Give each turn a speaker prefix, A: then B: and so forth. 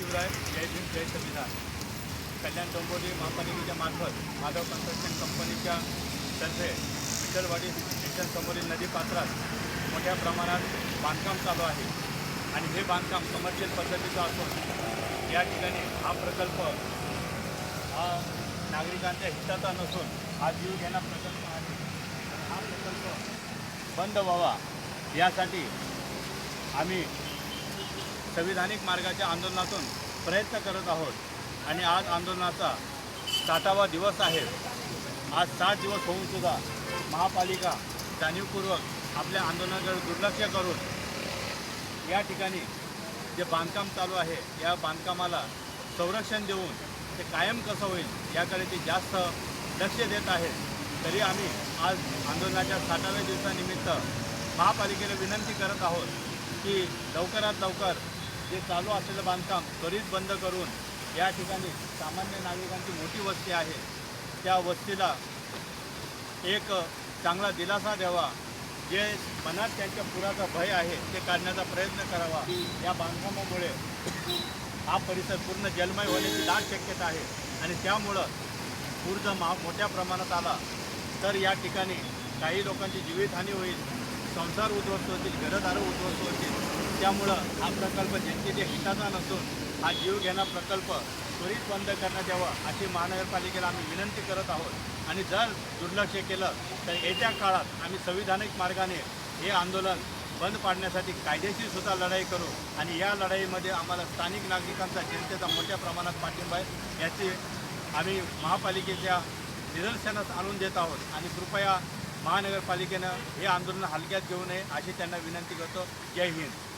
A: शिवराय जय भीम जय संविधान. कल्याण डोंबोली महापालिकेच्या मार्फत माधव कन्स्ट्रक्शन कंपनीच्या तर्फे विठ्ठलवाडी स्टेशनसमोरील नदी नदीपात्रात मोठ्या प्रमाणात बांधकाम चालू आहे. आणि हे बांधकाम कमर्शियल पद्धतीचं असून या ठिकाणी हा प्रकल्प हा नागरिकांच्या हिताचा नसून हा जीव घेणा प्रकल्प आहे. हा प्रकल्प बंद व्हावा यासाठी आम्ही संविधानिक मार्गाच्या आंदोलनातून प्रयत्न करत आहोत. आणि आज आंदोलनाचा साठावा दिवस आहे. आज सात दिवस होऊन सुद्धा महापालिका जाणीवपूर्वक आपल्या आंदोलनाकडे दुर्लक्ष करून या ठिकाणी जे बांधकाम चालू आहे या बांधकामाला संरक्षण देऊन ते कायम कसं होईल याकडे ते जास्त लक्ष देत आहेत. तरी आम्ही आज आंदोलनाच्या साठाव्या दिवसानिमित्त महापालिकेला विनंती करत आहोत की लवकरात लवकर जे चालू असलेलं बांधकाम त्वरित बंद करून या ठिकाणी सामान्य नागरिकांची मोठी वस्ती आहे. त्या वस्तीला एक चांगला दिलासा द्यावा. जे मनात त्यांच्या पुराचा भय आहे ते काढण्याचा प्रयत्न करावा. या बांधकामामुळे हा परिसर पूर्ण जलमय होण्याची दाट शक्यता आहे आणि त्यामुळं पूर जर महा मोठ्या प्रमाणात आला. तर या ठिकाणी काही लोकांची जीवितहानी होईल. संसार उद्ध्वस्त होतील घरदारं उद्ध्वस्त होतील. त्यामुळं हा प्रकल्प जनतेच्या हिताचा नसून हा जीवघेणा प्रकल्प त्वरित बंद करण्यात यावा अशी महानगरपालिकेला आम्ही विनंती करत आहोत. आणि जर दुर्लक्ष केलं तर येत्या काळात आम्ही संविधानिक मार्गाने हे आंदोलन बंद पाडण्यासाठी कायदेशीरसुद्धा लढाई करू आणि या लढाईमध्ये आम्हाला स्थानिक नागरिकांचा जनतेचा मोठ्या प्रमाणात पाठिंबा आहे. याची आम्ही महापालिकेच्या निदर्शनास आणून देत आहोत. आणि कृपया महानगरपालिकेनं हे आंदोलन हलक्यात घेऊ नये अशी त्यांना विनंती करतो. जय हिंद.